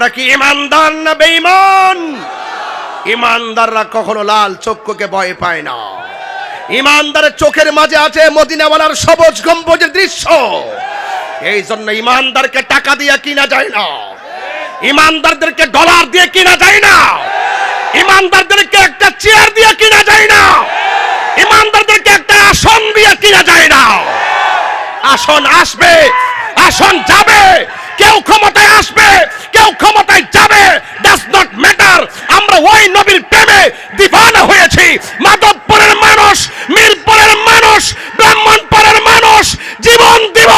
আমরা কি ইমানদার না বেঈমান? ইমানদাররা কখনো লাল চক্ষুকে ভয় পায় না। ইমানদারের চোখের মাঝে আছে মদিনাওয়ালার সবুজ গম্বুজের দৃশ্য। এই জন্য ইমানদারকে টাকা দিয়ে কিনা যায় না। ইমানদারদেরকে ডলার দিয়ে কিনা যায় না। ইমানদারদেরকে একটা চেয়ার দিয়ে কিনা যায় না। ইমানদারদেরকে একটা আসন দিয়ে কিনা যায় না। আসন আসবে, আসন যাবে। কেউ ক্ষমতায় আসবে কেউ ক্ষমতায় যাবে ডাজ নট ম্যাটার আমরা ওই নবীর প্রেমে দিবানা হয়েছি মাধবপুরের মানুষ মিরপুরের মানুষ ব্রাহ্মণপুরের মানুষ জীবন দিব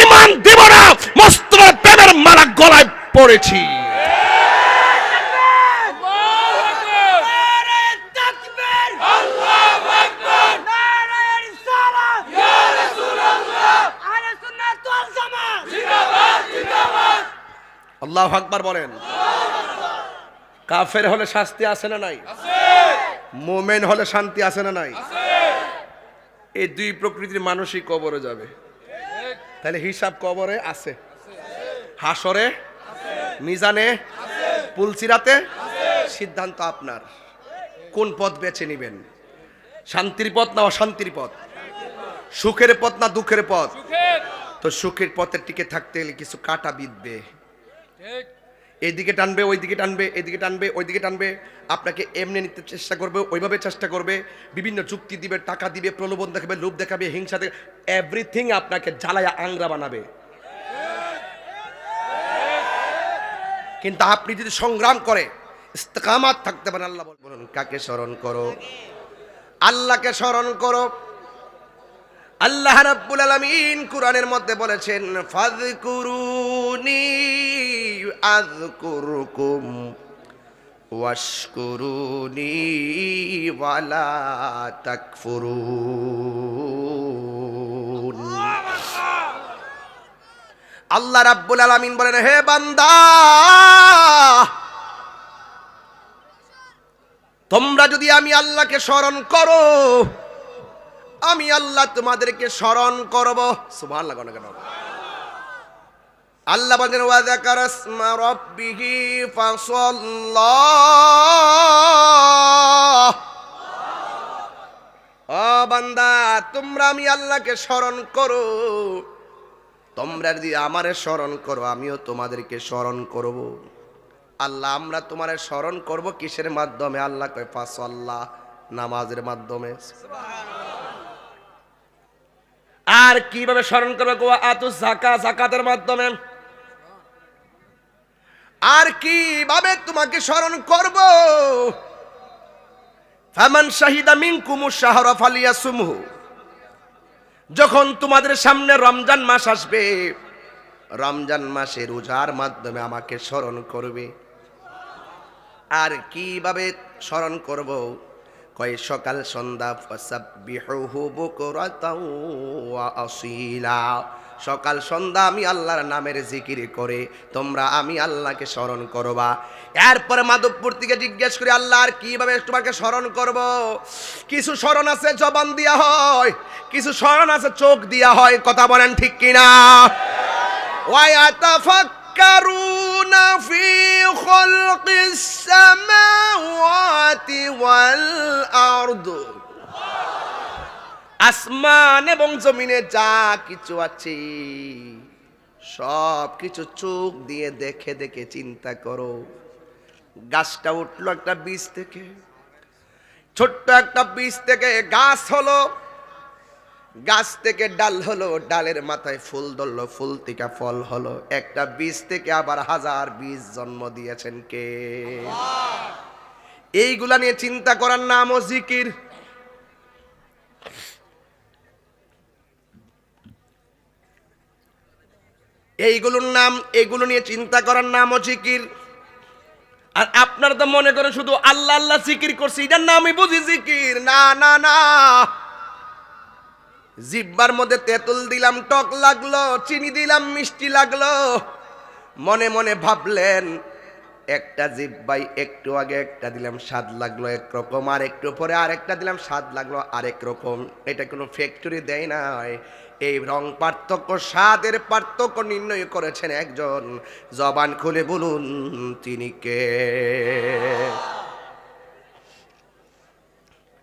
ইমান দিব না মস্তবের প্রেমের মালা গলায় পড়েছি আল্লাহ আকবার বলেন কাফের হলে শাস্তি আছে না নাই? মোমেন হলে শান্তি আছে না নাই? এই দুই প্রকৃতির মানুষই কবরে যাবে। তাহলে হিসাব কবরে আছে। হাসরে মিজানে পুলসিরাতে সিদ্ধান্ত আপনার। কোন পথ বেছে নেবেন? শান্তির পথ না অশান্তির পথ? সুখের পথ না দুঃখের পথ? তো সুখের পথের টিকে থাকতে গেলে কিছু কাটা বিঁধবে। এইদিকে টানবে, ওইদিকে টানবে, এদিকে টানবে, ওইদিকে টানবে। আপনাকে এমনি নিতে চেষ্টা করবে, ওইভাবে চেষ্টা করবে। বিভিন্ন যুক্তি দিবে, টাকা দিবে, প্রলোভন দেখাবে, লোভ দেখাবে, হিংসা দেখাবে এভরিথিং আপনাকে জ্বালায়া আংরা বানাবে। কিন্তু আপনি যদি সংগ্রাম করে, ইস্তেকামাত থাকতে পারেন, আল্লাহ বল- বলুন, কাকে স্মরণ করো? আল্লাহকে স্মরণ করো। আল্লাহ রাব্বুল আলামিন কোরআনের মধ্যে বলেছেন, ফাযকুরুনি আযকুরুকুম ওয়াশকুরুনি ওয়ালা তাকফুরুন। আল্লাহ রাব্বুল আলামিন বলেন, হে বান্দা, তোমরা যদি আমি আল্লাহকে স্মরণ করো আমি আল্লাহ তোমাদেরকে স্মরণ করব। সুবহানাল্লাহ কেন কেন? আল্লাহ বলেন, ওয়া যাকারা ইসমা রাব্বিহি ফাসাল্লা ও বান্দা, তোমরা আমি আল্লাহকে স্মরণ করো। তোমরা যদি আমারে স্মরণ করো, আমিও তোমাদেরকে স্মরণ করব। আল্লাহ, আমরা তোমারে স্মরণ করব কিসের মাধ্যমে? আল্লাহ কয় ফাসাল্লাহ নামাজের মাধ্যমে। আর কীভাবে স্মরণ করবে গো? আতু জাকা জাকাতের মাধ্যমে। আর কীভাবে তোমাকে স্মরণ করব? ফামান শাহিদা মিনকুমু শাহরা ফালিয়াসুমহু। যখন তোমাদের সামনে রমজান মাস আসবে, রমজান মাসে রোজার মাধ্যমে আমাকে স্মরণ করবে। আর কীভাবে স্মরণ করব? হয় সকাল সন্ধ্যা আসিলা। সকাল সন্ধ্যা আমি আল্লাহর নামের জিকির করে তোমরা আমি আল্লাহকে স্মরণ করবা। এরপরে মাধবপুর থেকে জিজ্ঞেস করি আল্লাহর কীভাবে তোমাকে স্মরণ করব। কিছু স্মরণ আছে, জবান দিয়া হয়। কিছু স্মরণ আছে, চোখ দিয়া হয়। কথা বলেন ঠিক কিনা? ওয়াই আতাফাক্কারু في خلق السماوات والأرض আসমান এবং জমিনে যা কিছু আছে সব কিছু চোখ দিয়ে দেখে দেখে চিন্তা করো গাছটা উঠলো একটা বীজ থেকে ছোট্ট একটা বীজ থেকে গাছ হলো গাছ থেকে ডাল হলো, ডালের মাথায় ফুল ধরলো, ফুল থেকে ফল হলো। একটা বীজ থেকে আবার হাজার বীজ জন্ম দিয়েছেন কে? এইগুলা নিয়ে চিন্তা করার নাম ও জিকির। এইগুলোর নাম, এগুলো নিয়ে চিন্তা করার নামও জিকির। আর আপনারা তো মনে করেন শুধু আল্লাহ আল্লাহ জিকির করছি, এটার নামই বুঝি জিকির। না না না। জিব্বার মধ্যে তেঁতুল দিলাম, টক লাগল, চিনি দিলাম, মিষ্টি লাগল। মনে মনে ভাবলেন, একটা জিব্বাই একটু আগে একটা দিলাম, স্বাদ লাগল একরকম, আর একটু পরে আরেকটা দিলাম, স্বাদ লাগল আরেক রকম এটা কোনো ফ্যাক্টরি দেয় নাই। এই রং পার্থক্য, স্বাদের পার্থক্য নির্ণয় করেছেন একজন। জবান খুলে বলুন, তিনি কে?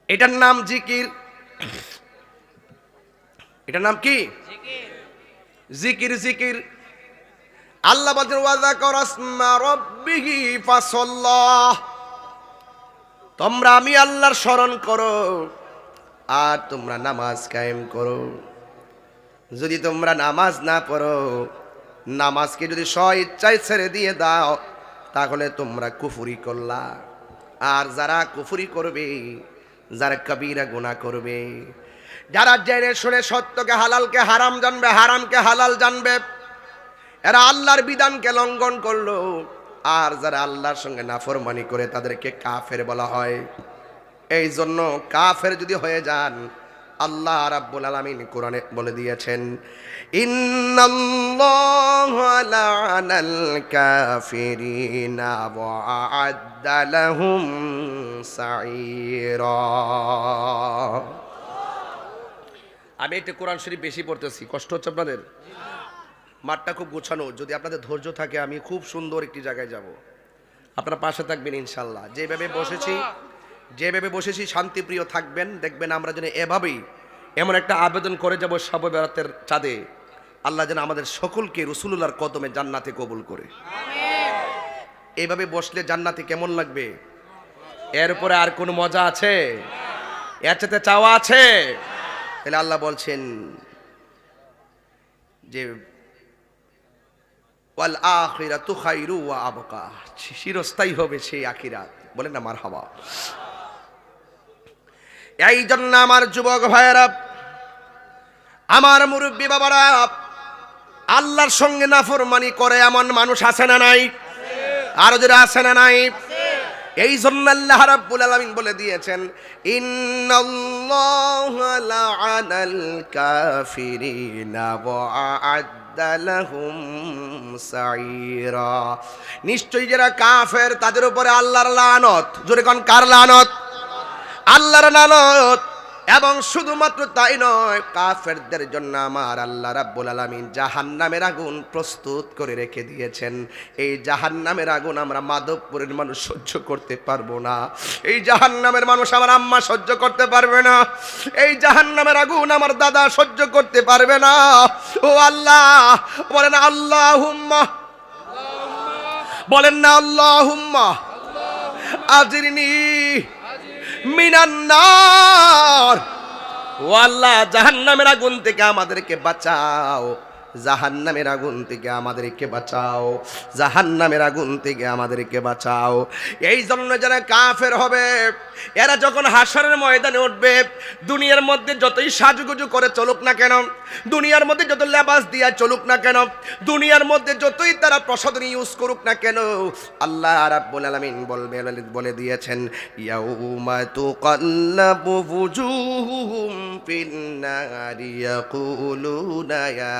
এটার নাম জিকির। এটার নাম কি? জিকির জিকির। আল্লাহ ওয়াজা তোমরা আমি আল্লাহর স্মরণ করো, আর তোমরা নামাজ কায়েম করো। যদি তোমরা নামাজ না পড়ো, নামাজকে যদি স্ব ইচ্ছায় ছেড়ে দিয়ে দাও, তাহলে তোমরা কুফুরি করলা। আর যারা কুফুরি করবে, যারা কবিরা গুনাহ করবে যারা জেনে শুনে সত্যকে হালালকে হারাম জানবে, হারামকে হালাল জানবে, এরা আল্লাহর বিধানকে লঙ্ঘন করল। আর যারা আল্লাহর সঙ্গে নাফরমানি করে তাদেরকে কাফের বলা হয়। এই জন্য কাফের যদি হয়ে যান, আল্লাহ রাব্বুল আলামিন কোরআনে বলে দিয়েছেন, ইন্নাল্লাহা লা'নাল কাফিরিনা ওয়া আ'আদ্দা লাহুম সাঈরা। আমি একটু কোরআন শরীফ বেশি পড়তেছি, কষ্ট হচ্ছে আপনাদের? মাঠটা খুব গোছানো, যদি আপনাদের ধৈর্য থাকে, আমি খুব সুন্দর একটি জায়গায় যাব। আপনারা পাশে থাকবেন, ইনশাল্লাহ। যেভাবে বসেছি যেভাবে বসেছি, শান্তিপ্রিয় থাকবেন, দেখবেন আমরা যেন এভাবেই এমন একটা আবেদন করে যাব সব চাঁদে। আল্লাহ যেন আমাদের সকলকে রসুলুল্লাহর কদমে জান্নাতে কবুল করে। এইভাবে বসলে জান্নাতে কেমন লাগবে? এর উপরে আর কোনো মজা আছে? এর সাথে চাওয়া আছে? তাহলে আল্লাহ বলছেন যে, ওয়াল আখিরাতু খাইরু ওয়া আবকা। চিরস্থায়ী হবে সেই আখিরাত। বলেন না মার হাওয়া এই জন্য আমার যুবক ভাইয়েরা, আমার মুরব্বী বাবারা, আল্লাহর সঙ্গে নাফরমানি করে এমন মানুষ আছে না নাই? আরও যারা আছে না নাই? এই জন্য আল্লাহ রাব্বুল আলামিন বলে দিয়েছেন, ইন্নাল্লাহা লা'আনাল কাফিরিনা ওয়া আ'আদ্দা লাহুম সাইরা. নিশ্চয়ই যারা কাফের, তাদের উপরে আল্লাহর লানত। জোরে কোন, কার লানত? আল্লাহর লানত। এবং শুধুমাত্র তাই নয়, কাফেরদের জন্য আমার আল্লাহ রাব্বুল আলামিন জাহান্নামের আগুন প্রস্তুত করে রেখে দিয়েছেন। এই জাহান্নামের আগুন আমরা মাধবপুরের মানুষ সহ্য করতে পারব না। এই জাহান্নামের মানুষ আমার আম্মা সহ্য করতে পারবে না। এই জাহান্নামের আগুন আমার দাদা সহ্য করতে পারবে না। ও আল্লাহ, বলেন আল্লাহ হুম্মা বলেন না আল্লাহ হুম্মা আজিরনি। মিনান্নার। ও আল্লাহ জাহান্নামের আগুন থেকে আমাদেরকে বাঁচাও। জাহান্নামের আগুন থেকে আমাদেরকে বাঁচাও, জাহান্নামের আগুন থেকে আমাদেরকে বাঁচাও। এই জন্য যারা কাফের হবে, এরা যখন হাসরের ময়দানে উঠবে, দুনিয়ার মধ্যে যতই সাজুগুজু করে চলুক না কেন, দুনিয়ার মধ্যে যত লেবাস দিয়া চলুক না কেন, দুনিয়ার মধ্যে যতই তারা প্রসাদনী ইউজ করুক না কেন, আল্লাহ রাব্বুল আলামিন বলবে, বলে দিয়েছেন, ইয়াউমা তুকাল্লাবু ফুজুহুম ফিন নারি, ইয়াকুলুনা, ইয়া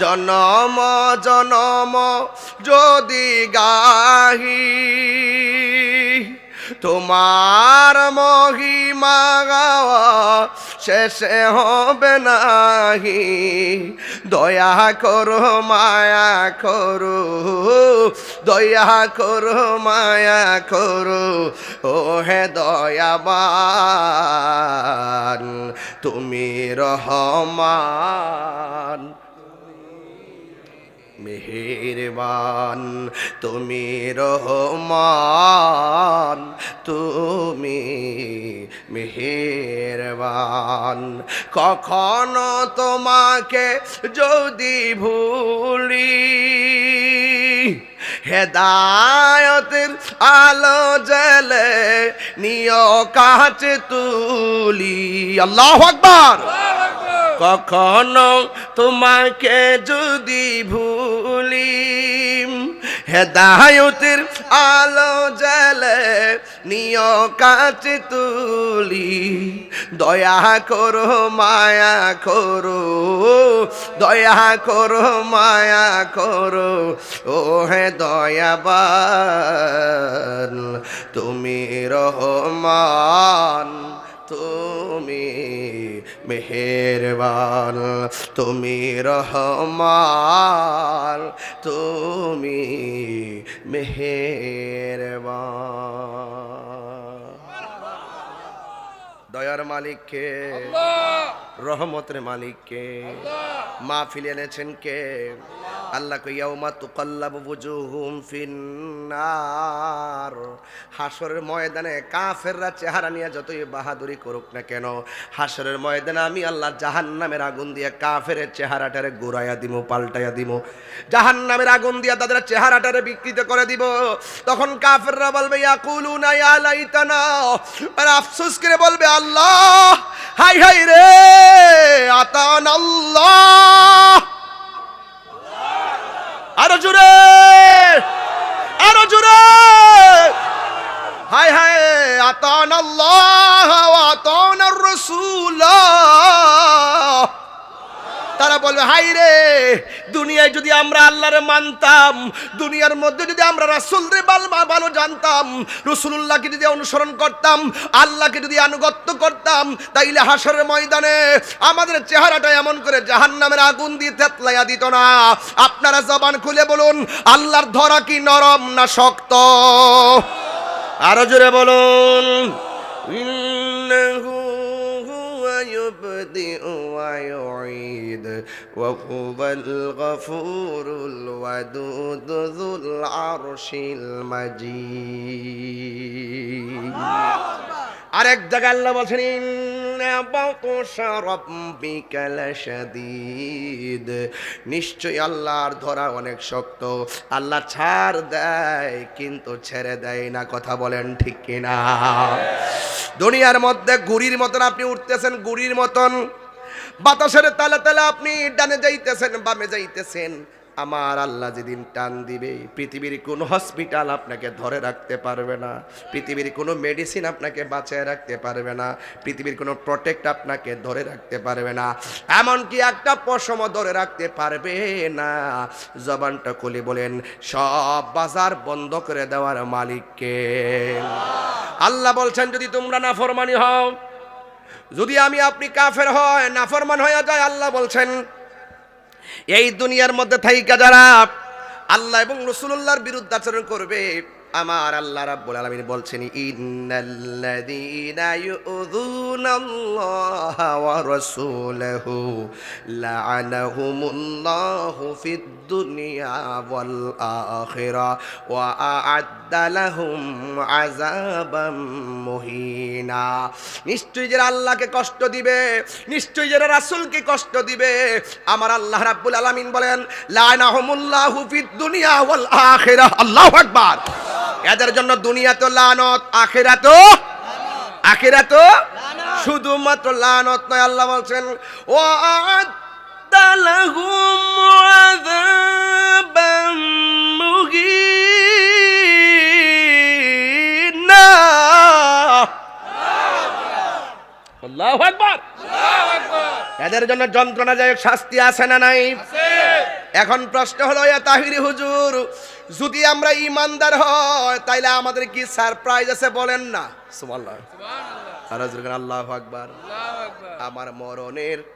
জনম জনম যদি গাহি, তোমার মহিমা শেষে হবে নাহি। দয়া করো, মায়া করো, দয়া করো, মায়া করো ও হে দয়াবান, তুমি রহমান। মেহেরবান তুমি রহমান, তুমি মেহেরবান। কখনো তোমাকে যদি ভুলি, হেদায়তের আলো জেলে নিয় কাছে তুলি। আল্লাহ আকবার! কখনো তোমাকে যদি ভুলি, হেদায়তের আলো জলে নিয় কাছে তুলি। দয়া করো, মায়া করো, দয়া করো, মায়া করো ও হে দয়াবান, তুমি রহমান, তুমি মেহেরবান তুমি রহমান তুমি মেহেরবান। দয়ার মালিককে রহমতের মালিককে মা ফিলে এনেছেন কে? আল্লাহ কইয়াউমা তুকাল্লাবু বুজুহুম ফিন্নার। হাসরের ময়দানে কাফেররা চেহারা নিয়ে যতই বাহাদুরি করুক না কেন হাসরের ময়দানে আমি আল্লাহ জাহান্নামের আগুন দিয়ে কাফের চেহারাটারে গোড়াইয়া দিব পাল্টাইয়া দিমু। জাহান্নামের আগুন দিয়ে তাদের চেহারাটারে বিকৃত করে দিব। তখন কাফেররা বলবে, ইয়াকুলুনা ইয়া লাইতানা। আর আফসোস করে বলবে, আল্লাহ, হাই হাই রে আতান আল্লাহ বলবে হাই রে, দুনিয়ায় যদি আমরা আল্লাহরে মানতাম, দুনিয়ার মধ্যে যদি আমরা রাসুলরে ভালো জানতাম রসুল্লাহকে যদি অনুসরণ করতাম, আল্লাহকে যদি আনুগত্য করতাম, তাইলে হাসরের ময়দানে আমাদের চেহারাটা এমন করে জাহান্নামের আগুন দিয়ে তেতলাইয়া দিত না। আপনারা জবান খুলে বলুন, আল্লাহর ধরা কি নরম না শক্ত? আরও জোরে বলুন يبدئ ويعيد. وهو الغفور الودود ذو العرش المجيد. মাজিদ আরেক জায়গায় আল্লাহ বলছেন নিশ্চয়ই আল্লাহর ধরা অনেক শক্ত। আল্লাহ ছাড় দেয়, কিন্তু ছেড়ে দেয় না, কথা বলেন ঠিক কিনা? দুনিয়ার মধ্যে গুড়ির মতন আপনি উঠতেছেন, গুড়ির মতন। বাতাসের তালে তালে আপনি ডানে যাইতেছেন, বামে যাইতেছেন। আমার আল্লাহ যেদিন টান দিবে, পৃথিবীর কোনো হসপিটাল আপনাকে ধরে রাখতে পারবে না, পৃথিবীর কোনো মেডিসিন আপনাকে বাঁচিয়ে রাখতে পারবে না, পৃথিবীর কোনো প্রোটেক্ট আপনাকে ধরে রাখতে পারবে না, এমনকি একটা পশম ধরে রাখতে পারবে না। জবানটা খুলে বলেন, সব বাজার বন্ধ করে দেওয়ার মালিককে। আল্লাহ বলছেন, যদি তোমরা না ফরমানি হও, যদি আমি আপনি কাফের হয় নাফরমান হয়ে যায়, আল্লাহ বলছেন এই দুনিয়ার মধ্যে থাইকা যারা আল্লাহ এবং রসুল্লাহর বিরুদ্ধে আচরণ করবে, আমার আল্লাহ রাব্বুল আলামিন বলছেন, ইন্নাল্লাযীনা ইউযুনাল্লাহা ওয়া রাসূলাহু লা'আনাহুমুল্লাহু ফিদ দুনিয়া ওয়াল আখিরা ওয়া আ'আদ্দা লাহুম আযাবাম মুহিনা নিশ্চয়ই যারা আল্লাহকে কষ্ট দিবে নিশ্চয়ই যারা রাসূলকে কষ্ট দিবে আমার আল্লাহ রাব্বুল আলামিন বলেন লা'আনাহুমুল্লাহু ফিদ দুনিয়া ওয়াল আখিরা আল্লাহু আকবার। এদের জন্য দুনিয়া তো লানত আখেরা তো আখেরা তো শুধুমাত্র লানত নয় আল্লাহ বলছেন ও আল্লাহু আকবার। এদের জন্য যন্ত্রণাদায়ক শাস্তি আছে না নাই? এখন প্রশ্ন হলো তাহিরি হুজুর যদি আমরা ইমানদার হয় তাইলে আমাদের কি সারপ্রাইজ আছে বলেন না? আকবার। আমার মরণের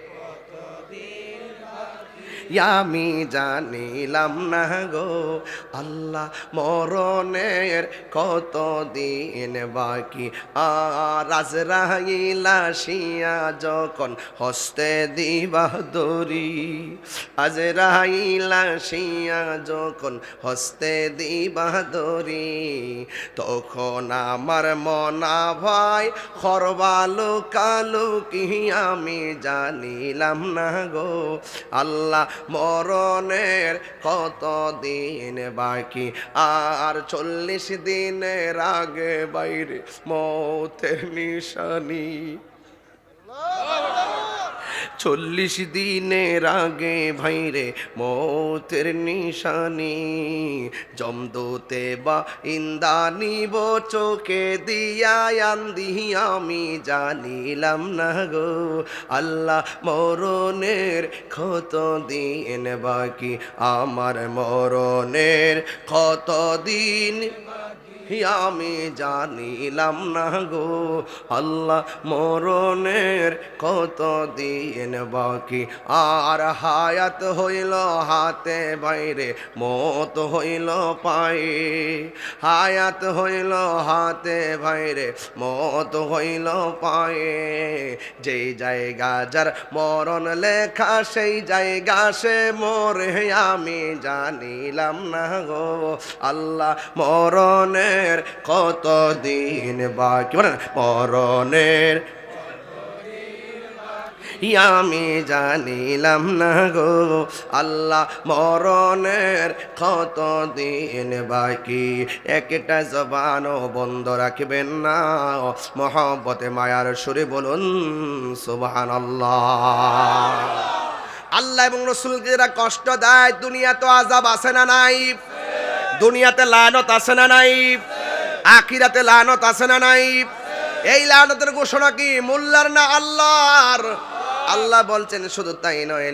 আমি জানিলাম না গো, আল্লাহ মরণের কত দিন বাকি। আর রাজরাইলা শিয়া যখন হস্তে দিবা দরি আজ রাইলা শিয়া যখন হস্তে দিবা দরি তখন আমার মনা ভাই খরবালো কালো কি আমি জানিলাম না গো, আল্লাহ মরণের কত দিন বাকি? আর চল্লিশ দিনের আগে বাইরে মতের নিশানি চল্লিশ দিনের আগে ভাইরে মৌতের নিশানি জমদোতে বা ইন্দানিব চোখে দিয়া আন্দি আমি জানিলাম না গো। আল্লাহ মরণের কত দিন বাকি, আমার মরণের কত দিন আমি জানিলাম না গো? আল্লাহ মরণের কত দিন বাকি? আর হায়াত হইল হাতে বাইরে, মত হইল পায়ে। হায়াত হইল হাতে বাইরে, মত হইল পায়ে। যেই জায়গা যার মরণ লেখা, সেই জায়গা সে মরে, আমি জানিলাম না গো। আল্লাহ মরণের কত দিন বাকি? বলেন, মরণের আমি জানিলাম না গো, আল্লাহ, মরণের কত দিন বাকি? একটা জবানও বন্ধ রাখবেন না। মহব্বতে, মায়ার সুরে বলুন সুবাহান আল্লাহ আল্লাহ এবং রসুলকে যারা কষ্ট দেয় দুনিয়া তো আজাব আছে না নাই? দুনিয়াতে লানত আছে না নাই? আখিরাতে লানত আছে না নাই? এই লানতের ঘোষণা কি মোল্লার না আল্লাহর? আল্লাহ বলছেন, শুধু তাই নয়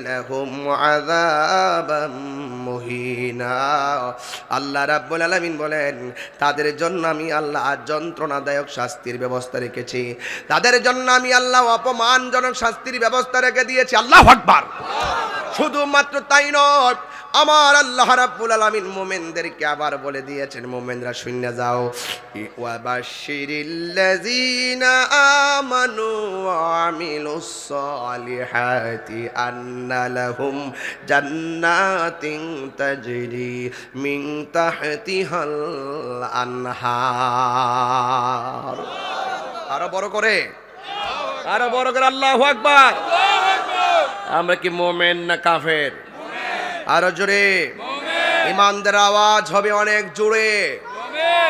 মুহিনা। আল্লাহ রাব্বুল আলামিন বলেন, তাদের জন্য আমি আল্লাহ যন্ত্রণাদায়ক শাস্তির ব্যবস্থা রেখেছি। তাদের জন্য আমি আল্লাহ অপমানজনক শাস্তির ব্যবস্থা রেখে দিয়েছি। আল্লাহ আকবার। শুধুমাত্র তাই নয় আমার আল্লাহ রাব্বুল আলামিন মোমেনদেরকে আবার বলে দিয়েছেন, মোমেনরা শূন্য যাও। ওয়াবাশিরিল্লাযিনা আমানু ওয়া আমিলুস সালিহাতি আন্না লাহুম জান্নাতিন তাজরি মিন তাহতিহাল আনহার। আরও বড় করে। আরও বড় করে, আল্লাহু আকবার। আমরা কি মোমেন না কাফের? আরও জোরে। ইমানদের আওয়াজ হবে অনেক জোরে।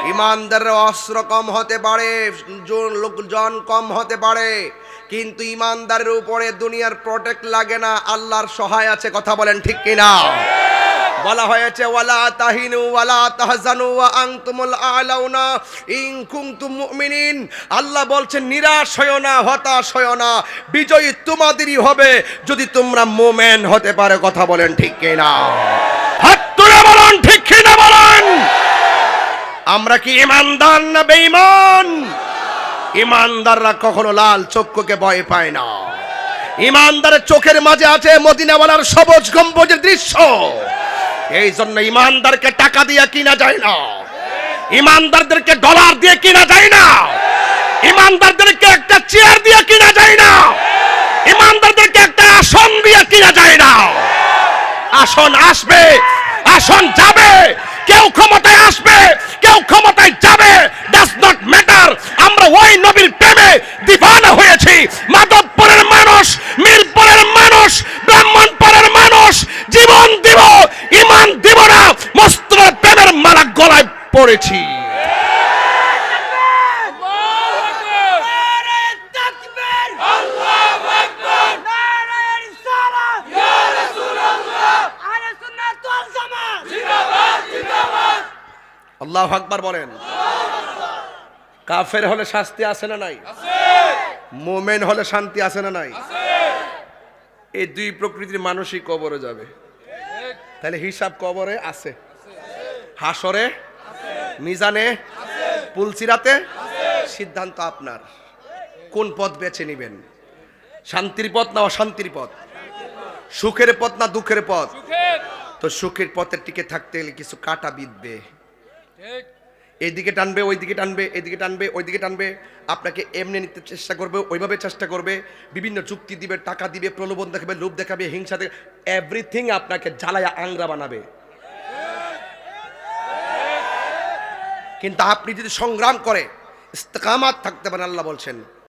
ইমানদারের অস্ত্র কম হতে পারে, জন- লোকজন কম হতে পারে, কিন্তু ইমানদারের উপরে দুনিয়ার প্রোটেক্ট লাগে না, আল্লাহর সহায় আছে, কথা বলেন ঠিক কিনা? বলা হয়েছে, ওয়ালা তাহিনু, ওয়ালা তাহজানু, ওয়া আনতুমুল আলাউনা, ইন কুনতুম মুমিনিন। আল্লাহ বলছেন, নিরাশ হয়ো না, হতাশ হয়ো না, বিজয়ী তোমাদেরই হবে যদি তোমরা মুমিন হতে পারে। কথা বলেন ঠিক কিনা? হাত তুলে বলেন, ঠিক কিনা বলেন? আমরা কি ইমানদার না বেঈমান? ইমানদাররা কখনো লাল চক্ষুকে ভয় পায় না। ইমানদারের চোখের মাঝে আছে মদিনাওয়ালার সবুজ গম্বুজের দৃশ্য। এই জন্য ইমানদারকে টাকা দিয়ে কিনা যায় না। ইমানদারদেরকে ডলার দিয়ে কিনা যায় না। ইমানদারদেরকে একটা চেয়ার দিয়ে কিনা যায় না। ইমানদারদেরকে একটা আসন দিয়ে কিনা যায় না। আসন আসবে, আসন যাবে। কেউ ক্ষমতায় আসবে, কেউ ক্ষমতায় যাবে। ডাজ নট ম্যাটার আমরা ওই নবীর প্রেমে দিবানা হয়েছি। মাধবপুরের মানুষ মিরপুরের মানুষ ব্রাহ্মণপুরের মানুষ জীবন দিব ইমান দিব না মস্তরের প্রেমের মালা গলায় পড়েছি নারে তাকবীর আল্লাহু আকবার নারে রিসালাত ইয়া রাসূলুল্লাহ আহলে সুন্নাত ওয়াল জামাত জিন্দাবাদ জিন্দাবাদ আল্লাহ আকবার বলেন। কাফের হলে শাস্তি আছে না নাই? মোমেন হলে শান্তি আছে না নাই? এই দুই প্রকৃতির মানুষই কবরে যাবে। তাহলে হিসাব কবরে আছে। হাসরে মিজানে পুলসিরাতে সিদ্ধান্ত আপনার। কোন পথ বেছে নেবেন? শান্তির পথ না অশান্তির পথ? সুখের পথ না দুঃখের পথ? তো সুখের পথের টিকে থাকতে গেলে কিছু কাটা বিঁধবে। এইদিকে টানবে, ওইদিকে টানবে, এদিকে টানবে, ওইদিকে টানবে। আপনাকে এমনি নিতে চেষ্টা করবে, ওইভাবে চেষ্টা করবে। বিভিন্ন চুক্তি দিবে, টাকা দিবে, প্রলোভন দেখাবে, লোভ দেখাবে, হিংসা দেখাবে এভরিথিং আপনাকে জ্বালায় আংরা বানাবে। কিন্তু আপনি যদি সংগ্রাম করে, ইস্তেকামাত থাকতে পারেন, আল্লাহ বলছেন